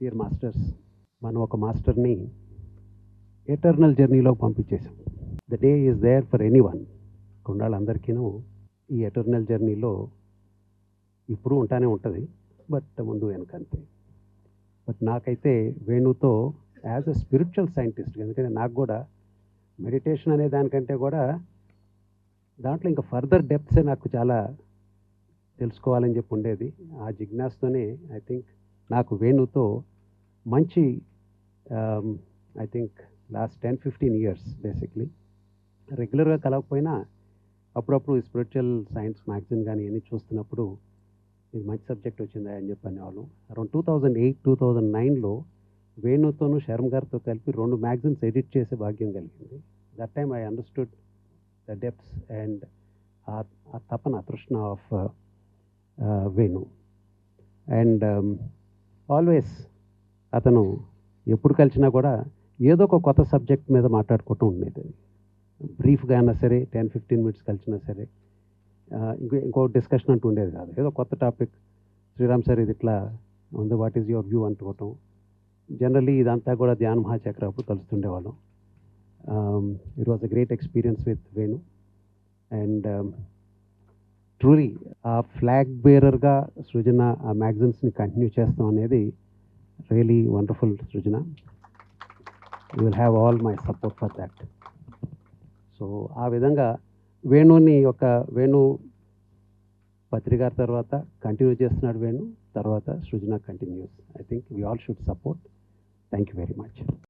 Dear masters మనం ఒక మాస్టర్ని ఎటర్నల్ జర్నీలోకి పంపించేసాం the day is there for anyone కొండాళ్ళందరికీను ఈ ఎటర్నల్ జర్నీలో ఇప్పుడు ఉంటానే ఉంటుంది బట్ ముందు వెనక అంతే బట్ నాకైతే వేణుతో యాజ్ అ స్పిరిచువల్ సైంటిస్ట్ ఎందుకంటే నాకు కూడా మెడిటేషన్ అనే దానికంటే కూడా దాంట్లో ఇంకా ఫర్దర్ డెప్త్సే నాకు చాలా తెలుసుకోవాలని చెప్పి ఉండేది. ఆ జిజ్ఞాస్తోనే ఐ థింక్ నాకు వేణుతో మంచి I think last ten fifteen years basically రెగ్యులర్గా కలవకపోయినా అప్పుడప్పుడు స్పిరిచువల్ సైన్స్ మ్యాగజైన్ కానీ ఇవన్నీ చూస్తున్నప్పుడు ఇది మంచి సబ్జెక్ట్ వచ్చిందా అని చెప్పి అనేవాళ్ళం. Around two thousand eight two thousand నైన్లో వేణుతోనూ శర్మ గారితో కలిపి రెండు మ్యాగజైన్స్ ఎడిట్ చేసే భాగ్యం కలిగింది. That time I understood the depths and ఆ తపన తృష్ణ ఆఫ్ వేణు అండ్ ఆల్వేస్ అతను ఎప్పుడు కలిసినా కూడా ఏదో ఒక కొత్త సబ్జెక్ట్ మీద మాట్లాడుకుంటూ ఉండేది. బ్రీఫ్గా అయినా సరే టెన్ ఫిఫ్టీన్ మినిట్స్ కలిసినా సరే ఇంకో ఇంకో డిస్కషన్ అంటూ ఉండేది కాదు. ఏదో కొత్త టాపిక్ శ్రీరామ్ సార్ ఇది ఇట్లా ఉంది వాట్ ఈజ్ యువర్ వ్యూ అంటుకోవటం. జనరలీ ఇదంతా కూడా ధ్యాన మహాచక్ర అప్పుడు కలుస్తుండేవాళ్ళం it was a great experience with Venu and truly flag బేరర్గా Srujana ఆ మ్యాగజైన్స్ని కంటిన్యూ చేస్తాం అనేది really wonderful Srujana. You will have all my support for that. So ఆ విధంగా వేణుని ఒక వేణు పత్రిక తర్వాత కంటిన్యూ చేస్తున్నాడు వేణు తర్వాత Srujana continues. I think we all should support. Thank you very much.